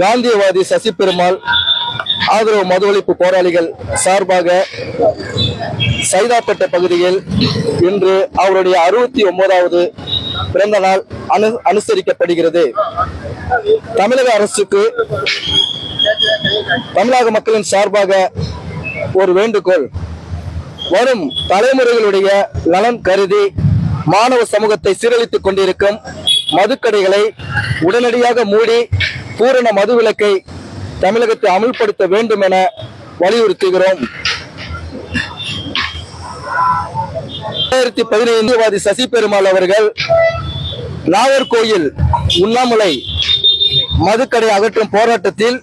காந்தியவாதி சசி பெருமாள் ஆதரவு மது ஒழிப்பு போராளிகள் சார்பாக சைதாப்பேட்டை பகுதியில் இன்று அவருடைய அறுபத்தி ஒன்பதாவது பிறந்த நாள் அனு அனுசரிக்கப்படுகிறது. தமிழக அரசுக்கு தமிழக மக்களின் சார்பாக ஒரு வேண்டுகோள். வரும் தலைமுறைகளுடைய நலன் கருதி மாணவ சமூகத்தை சீரழித்துக் கொண்டிருக்கும் மதுக்கடைகளை உடனடியாக மூடி பூரண மதுவிலக்கை தமிழகத்தை அமுல்படுத்த வேண்டும் என வலியுறுத்துகிறோம். ரெண்டாயிரத்தி பதினைந்து சசி பெருமாள் அவர்கள் நாகர்கோயில் உண்ணாமலை மதுக்கடை அகற்றும் போராட்டத்தில்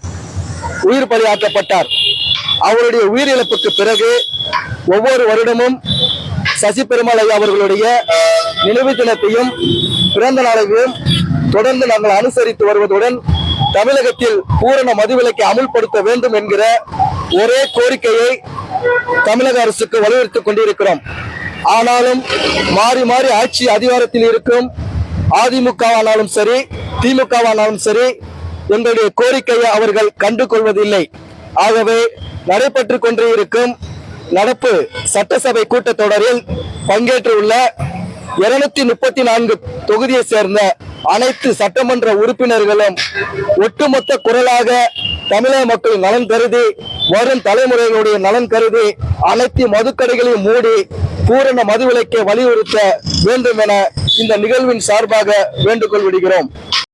உயிர் பலியாக்கப்பட்டார். அவருடைய உயிரிழப்புக்கு பிறகு ஒவ்வொரு வருடமும் சசி பெருமாள் ஐயா அவர்களுடைய நினைவு தினத்தையும் பிறந்த நாளையும் தொடர்ந்து நாங்கள் அனுசரித்து வருவதுடன் தமிழகத்தில் பூரண மதுவிலக்கை அமுல்படுத்த வேண்டும் என்கிற ஒரே கோரிக்கையை தமிழக அரசுக்கு வலியுறுத்திக் கொண்டிருக்கிறோம். ஆனாலும் மாறி மாறி ஆட்சி அதிகாரத்தில் இருக்கும் அதிமுகவானாலும் சரி திமுகவானாலும் சரி எங்களுடைய கோரிக்கையை அவர்கள் கண்டு கொள்வதில்லை ஆகவே நடைபெற்று கொண்டே இருக்கும் நடப்பு சட்டசபை கூட்டத்தொடரில் பங்கேற்றுள்ள இருநூத்தி முப்பத்தி நான்கு தொகுதியை சேர்ந்த அனைத்து சட்டமன்ற உறுப்பினர்களும் ஒட்டுமொத்த குரலாக தமிழக மக்கள் நலன் கருதி வரும் தலைமுறைகளுடைய நலன் கருதி அனைத்து மதுக்கடைகளையும் மூடி பூரண மதுவிலைக்கை வலியுறுத்த வேண்டும் என இந்த நிகழ்வின் சார்பாக வேண்டுகோள் விடுகிறோம்.